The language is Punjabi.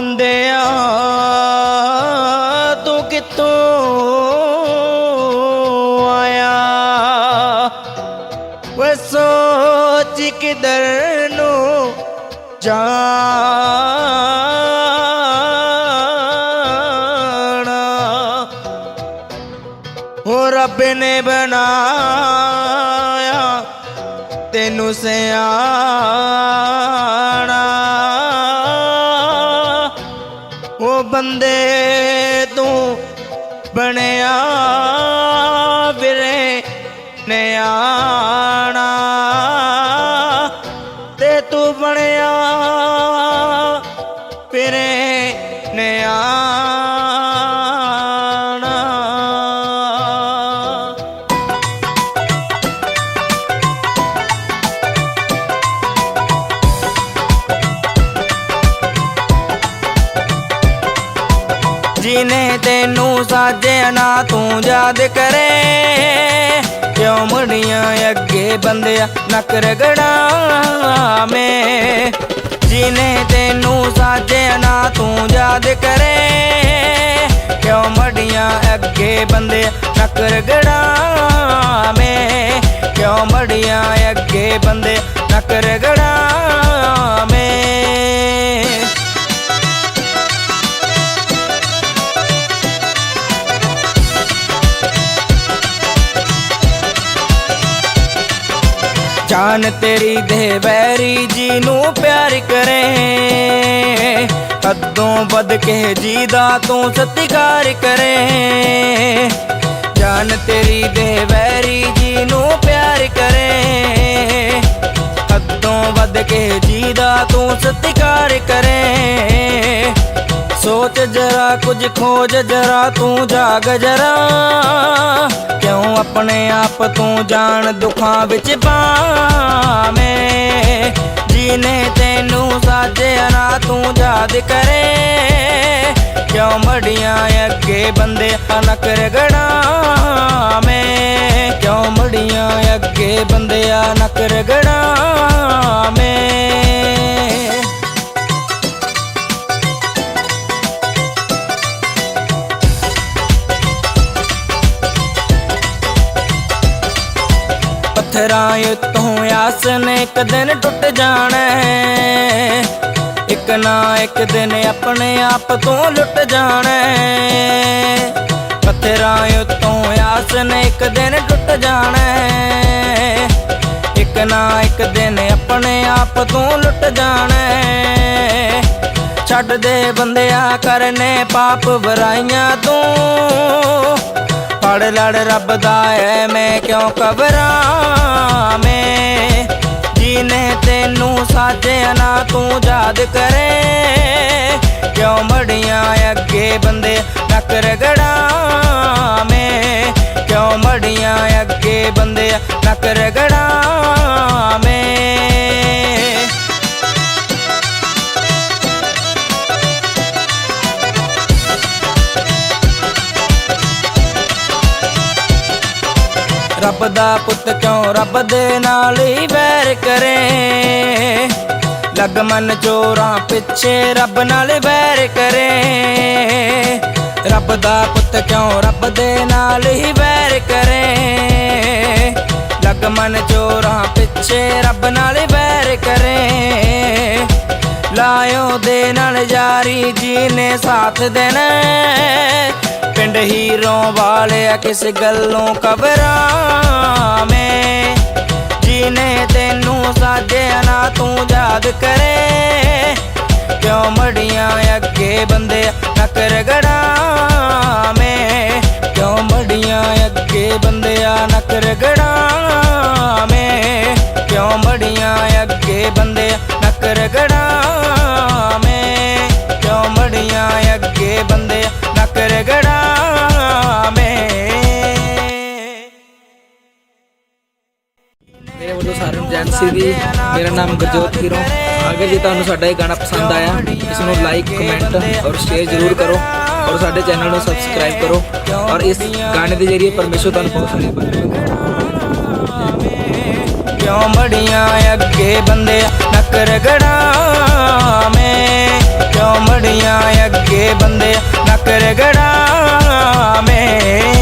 ਬੰਦਿਆ ਤੂੰ ਕਿੱਥੋਂ ਆਇਆ? ਵੇ ਸੋਚ ਕਿਧਰ ਨੂੰ ਜਾਣਾ? ਹੋ ਰੱਬ ਨੇ ਬਣਾਇਆ ਤੈਨੂੰ ਸਿਆਣਾ। ਬੰਦੇ ਤੂੰ ਬਣਿਆ ਵੀਰੇ ਨਿਆਣਾ ਤੇ ਤੂੰ ਬਣਿਆ ਵੀਰੇ ਜਿਨੇ ਤੈਨੂੰ ਸਾਜਿਆ ਨਾ ਤੂੰ ਯਾਦ ਕਰੇ, ਕਿਉਂ ਮੁੜੀਆਂ ਅੱਗੇ ਬੰਦਿਆ ਨੱਕ ਰਗੜਾ ਮੈਂ? ਜਿਨੇ ਤੈਨੂੰ ਸਾਜਿਆ ਨਾ ਤੂੰ ਯਾਦ ਕਰੇ, ਕਿਉਂ ਮੜੀਆਂ ਅੱਗੇ ਬੰਦੇ ਨੱਕ ਰਗੜਾ ਮੈਂ? ਕਿਉਂ ਮੜੀਆਂ ਅੱਗੇ ਬੰਦੇ ਨੱਕ ਰਗੜਾ ਜਾਨ ਤੇਰੀ ਦੇ ਵੈਰੀ ਜੀ ਨੂੰ ਪਿਆਰ ਕਰੇ। ਹੱਦੋਂ ਵੱਧ ਕੇ ਜੀ ਦਾ ਤੂੰ ਸਤਿਕਾਰ ਕਰੇ। ਜਾਨ ਤੇਰੀ ਦੇ ਵੈਰੀ ਜੀ ਨੂੰ ਪਿਆਰ ਕਰੇ। ਹੱਦੋਂ ਵੱਧ ਕੇ ਜੀ ਦਾ ਤੂੰ ਸਤਿਕਾਰ ਕਰੇ। ਸੋਚ ਜਰਾ, ਕੁਝ ਖੋਜ ਜਰਾ, ਤੂੰ ਜਾਗ ਜਰਾ। ਕਿਉਂ ਆਪਣੇ ਆਪ ਤੂੰ ਜਾਣ ਦੁੱਖਾਂ ਵਿੱਚ ਪਾਵੇਂ ਜੀਨੇ ਤੈਨੂੰ ਸਾਜਿਆ ਨਾ, ਤੂੰ ਯਾਦ ਕਰੇ। ਕਿਉਂ ਮੜੀਆਂ ਅੱਗੇ ਬੰਦੇ ਨਕ ਰਗੜਾ ਮੈਂ ਕਿਉਂ ਮੜੀਆਂ ਅੱਗੇ ਬੰਦਿਆ ਨਕ ਰਗੜਾ? ਪੱਥਰਾਂ ਉੱਤੋਂ ਆਸ ਨੇ ਇੱਕ ਦਿਨ ਟੁੱਟ ਜਾਣਾ ਹੈ। ਇੱਕ ਨਾ ਇੱਕ ਦਿਨ ਆਪਣੇ ਆਪ ਤੋਂ ਲੁੱਟ ਜਾਣਾ ਹੈ। ਪੱਥਰਾਂ ਉੱਤੋਂ ਆਸ ਨੇ ਇੱਕ ਦਿਨ ਟੁੱਟ ਜਾਣਾ ਹੈ। ਇੱਕ ਨਾ ਇੱਕ ਦਿਨ ਆਪਣੇ ਆਪ ਤੋਂ ਲੁੱਟ ਜਾਣਾ ਹੈ। ਛੱਡ ਦੇ ਬੰਦਿਆ ਕਰਨੇ ਪਾਪ ਬੁਰਾਈਆਂ ਤੂੰ ਫੜ ਲੜ ਰੱਬ ਦਾ ਐ, ਮੈਂ ਕਿਉਂ ਕਬਰਾਂ ਮੈਂ ਜੀਨੇ ਤੈਨੂੰ ਸਾਜਿਆ ਨਾ ਤੂੰ ਯਾਦ ਕਰੇ। ਕਿਉਂ ਮੜੀਆਂ ਅੱਗੇ ਬੰਦੇ ਨੱਕ ਰਗੜਾ? ਮੈਂ ਕਿਉਂ ਮੜੀਆਂ ਅੱਗੇ ਬੰਦੇ ਨੱਕ ਰਗੜਾ? ਰੱਬ ਦਾ ਪੁੱਤ ਕਿਉਂ ਰੱਬ ਦੇ ਨਾਲ ਹੀ ਵੈਰ ਕਰੇ? ਲੱਗ ਮਨ ਚੋਰਾਂ ਪਿੱਛੇ ਰੱਬ ਨਾਲ ਵੈਰ ਕਰੇ। ਰੱਬ ਦਾ ਪੁੱਤ ਕਿਉਂ ਰੱਬ ਦੇ ਨਾਲ ਹੀ ਵੈਰ ਕਰੇ? ਲੱਗ ਮਨ ਚੋਰਾਂ ਪਿੱਛੇ ਰੱਬ ਨਾਲ ਵੈਰ ਕਰੇ। ਲਾਇਓ ਦੇ ਨਾਲ ਯਾਰੀ ਜੀ ਨੇ ਸਾਥ ਦੇਣਾ। ਪਿੰਡ ਹੀਰੋਂ ਵਾਲਿਆ ਕਿਸ ਗੱਲੋਂ ਕਬਰਾਂ ਮੈਂ? ਜੀਨੇ ਤੈਨੂੰ ਸਾਜਿਆ ਨਾ ਤੂੰ ਯਾਦ ਕਰੇ। ਕਿਉਂ ਮੜੀਆਂ ਅੱਗੇ ਬੰਦੇ ਨੱਕ ਰਗੜਾ ਮੈਂ? ਕਿਉਂ ਮੜੀਆਂ ਅੱਗੇ ਬੰਦਿਆ ਨੱਕ ਰਗੜਾ ਮੈਂ? ਕਿਉਂ ਮੜੀਆਂ ਅੱਗੇ ਬੰਦੇ ਨੱਕ ਰਗੜਾ ਮੇਰੇ ਵੱਲੋਂ ਸਾਰਿਆਂ ਨੂੰ ਜੈਨ ਦੀ ਮੇਰਾ ਨਾਮ ਗੁਰਜੋਤ ਹੀਰੋ। ਅਗਰ ਜੇ ਤੁਹਾਨੂੰ ਸਾਡਾ ਇਹ ਗਾਣਾ ਪਸੰਦ ਆਇਆ ਇਸ ਨੂੰ ਲਾਈਕ ਕਮੈਂਟ ਔਰ ਸ਼ੇਅਰ ਜ਼ਰੂਰ ਕਰੋ ਔਰ ਸਾਡੇ ਚੈਨਲ ਨੂੰ ਸਬਸਕ੍ਰਾਈਬ ਕਰੋ ਔਰ ਇਸ ਗਾਣੇ ਦੇ ਜ਼ਰੀਏ ਪਰਮੇਸ਼ਰ ਤੁਹਾਨੂੰ ਬਹੁਤ ਸਾਰੀ ਕਿਉਂ ਮੜੀਆਂ ਅੱਗੇ ਬੰਦੇ ਨੱਕ ਰਗੜਾ ਮੈਂ ਕਿਉਂ ਮੜੀਆਂ ਬੰਦੇ ਨੱਕ ਮੈਂ